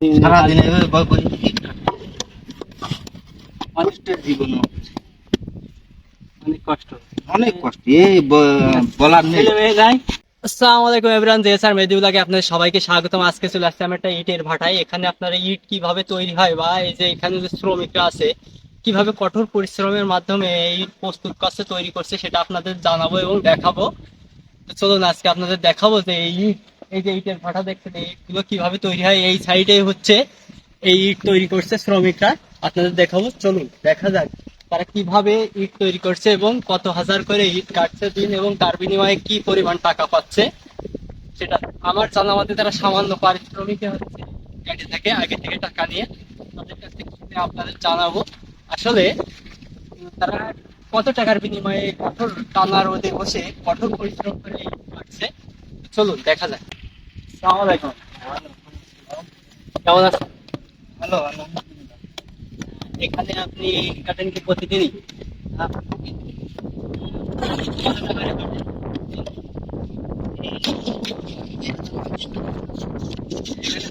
সারাদিন এভাবে বই বই মানুষটার জীবন অনেক কষ্ট। অনেক কষ্ট। এই বলার নেই। ছেলে মেয়ে নাই? আসসালামু আলাইকুম এভরিওয়ান জে স্যার মেদিউলাকে আপনাদের সবাইকে স্বাগতম। আজকে চলে আসছে আমি একটা ইটের ভাটায়। এখানে আপনারা ইট কীভাবে তৈরি হয় বা এই যে এখানে যে শ্রমিকরা আছে কীভাবে কঠোর পরিশ্রমের মাধ্যমে এই ইট প্রস্তুত করছে তৈরি করছে সেটা আপনাদের জানাব এবং দেখাবো। চলুন আজকে আপনাদের দেখাবো যে এই ইট এই যে ইটের ভাটা দেখছেন এই ইটগুলো কীভাবে তৈরি হয়, এই সাইডে হচ্ছে এই ইট তৈরি করছে শ্রমিকরা। আপনাদের দেখাবো, চলুন, দেখা যাক তারা কীভাবে ইট তৈরি করছে এবং কত হাজার করে ইট কাটছে দিন এবং তার বিনিময়ে কি পরিমাণ টাকা পাচ্ছে, সেটা আমার জানা মতে তারা সামান্য পারিশ্রমিকে হচ্ছে গাড়ি থেকে, আগে থেকে টাকা নিয়ে। তাদের কাছ থেকে আপনাদের জানাব। আসলে তারা কত টাকার বিনিময়ে কঠোর টানা রোদে বসে কঠোর পরিশ্রম করে ইট কাটছে, চলুন, দেখা যাক। সালাম আলাইকুম। কেমন আছেন? ভালো ভালো। এখানে আপনি কাটেন কি প্রতিদিনই?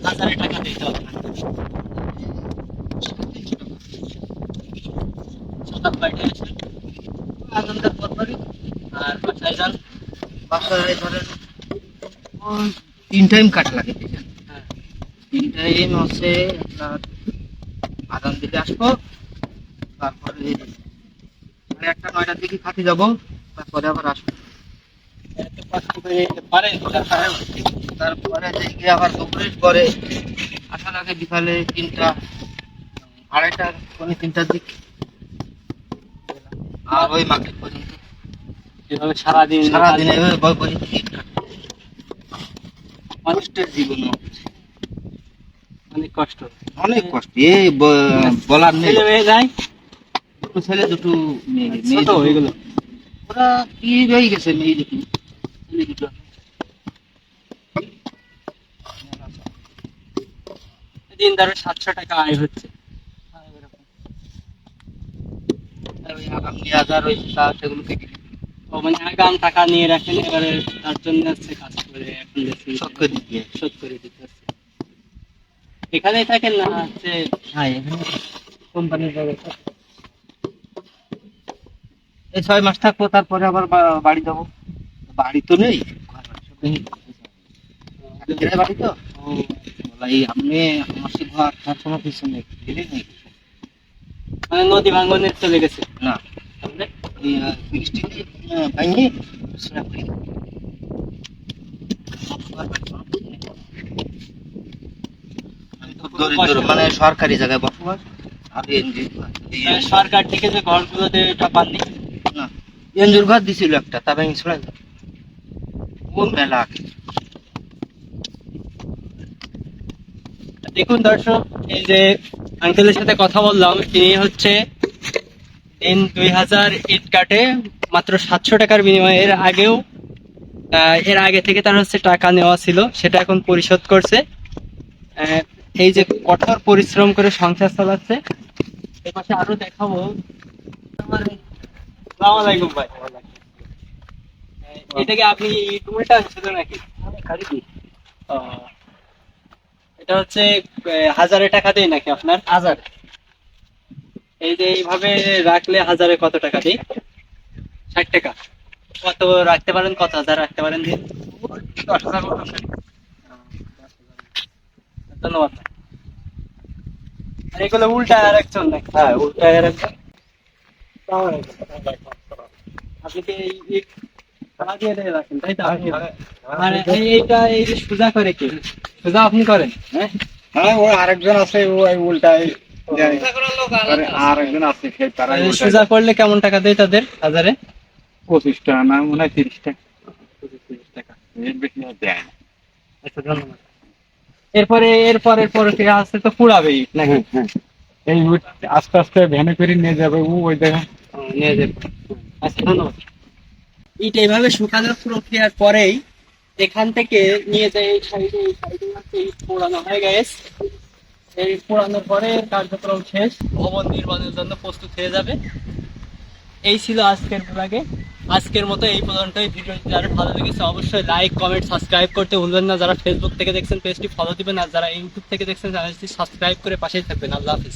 টাকা হাজারে দিতে হবে সকাল কয়টায় আসেন? আনন্দের পর পরই আর বাসায় যান। বাসায় ধরেন তিন টাইম কাট লাগে? হ্যাঁ। তিন টাইম হচ্ছে আপনার আদান দিকে আসব তারপরে সাড়ে আটটা নয়টার দিকে খাতে যাব তারপরে আবার আসব তারপরে দেখি আবার দুপুরের পরে আসার আগে বিকালে তিনটা আড়াইটা পৌনে তিনটার দিক আর ওই মার্কেট পর্যন্ত এভাবে সারাদিন সারাদিন এভাবে বই বই। মানুষটার জীবন অনেক কষ্ট। অনেক কষ্ট। ব- বলার নেই। ছেলে মেয়ে নাই। দুটো ছেলে দুটো মেয়ে। ছোট দুটো। এগুলো ওরা কি হয়ে গেছে মেয়ে ছেলে দুটো। দিন ধরে সাতশো টাকা আয় হচ্ছে। নিয়ে হাজার ওই তা সেগুলো কেটে ও মানে আগাম টাকা নিয়ে রাখেন এবারে তার জন্য হচ্ছে কাজ করে এখন শোধ করে দিতে। শোধ করে দিতে হচ্ছে এখানেই থাকেন না হচ্ছে হ্যাঁ এখানে কোম্পানির ব্যবস্থা এই ছয় মাস থাকব তারপরে আবার বাড়ি যাব। বাড়ি তো নেই বাড়ি তো? এই আমি আমার সে ঘর কিছু নেই নেই। মানে নদী ভাঙ্গনের চলে গেছে? না। সেটা করে দরিদ্র, মানে সরকারি জায়গায় বসবাস আর মানে সরকার থেকে যে ঘরগুলো দেয় এটা পাননি না এনজুর ঘর দিছিল একটা তা ভেঙে কোন মেলা? দেখুন দর্শক এই যে আঙ্কেলের সাথে কথা বললাম তিনি হচ্ছে দিন দুই হাজার ইট কাটে, মাত্র সাতশো টাকার বিনিময়ে। এর আগেও এর আগে থেকে তার হচ্ছে টাকা নেওয়া ছিল, সেটা এখন পরিশোধ করছে। এই যে কঠোর পরিশ্রম করে সংসার চালাচ্ছে এর পাশে আরও দেখাবো। আলাইকুম ভাই। এটাকে আপনি ইট ছিল নাকি? এটা হচ্ছে হাজারে টাকা দেয় নাকি আপনার? হাজার। এই যে এইভাবে রাখলে হাজারে কত টাকা দেয় ষাট টাকা। কত রাখতে পারেন? কত হাজার রাখতে পারেন দিন? ধন্যবাদ। আর এগুলো উল্টা আর একজন হ্যাঁ উল্টা এর একটা আপনি কি এই লাগিয়ে রাখেন, তাই তো? আর এই- এইটা এই যে সোজা করে কি? সোজা আপনি করেন হ্যাঁ? হ্যাঁ ও আরেকজন আছে, ও দেয়। আরে আরেকজন আছে সেই তারা সোজা করলে কেমন টাকা দেয় তাদের হাজারে পঁচিশ টাকা না মনে হয় তিরিশ টাকা টাকা এর বেশি দেয় না আচ্ছা ধন্যবাদ এরপরে এরপর এরপরে থেকে আসতে তো পুরাবেই নাকি হ্যাঁ, এই আস্তে আস্তে ভ্যানে করে নিয়ে যাবে ও ওই দেখা নিয়ে যাবে আচ্ছা ধন্যবাদ ইট এইভাবে শুকানোর প্রক্রিয়ার পরেই এখান থেকে নিয়ে যায় এই সাইডে এই সাইডে ইট পোড়ানো হয়ে গেছে এই পোড়ানোর পরে কার্যক্রম শেষ। ভবন নির্মাণের জন্য প্রস্তুত হয়ে যাবে। এই ছিল আজকের ব্লগে আজকের মতো এই পর্যন্তই। ভিডিওটি যারা ভালো লেগেছে অবশ্যই লাইক কমেন্ট সাবস্ক্রাইব করতে ভুলবেন না। যারা ফেসবুক থেকে দেখছেন পেজটি ফলো দিবেন। আর যারা ইউটিউব থেকে দেখছেন চ্যানেলটি সাবস্ক্রাইব করে পাশেই থাকবেন। আল্লাহ হাফিজ।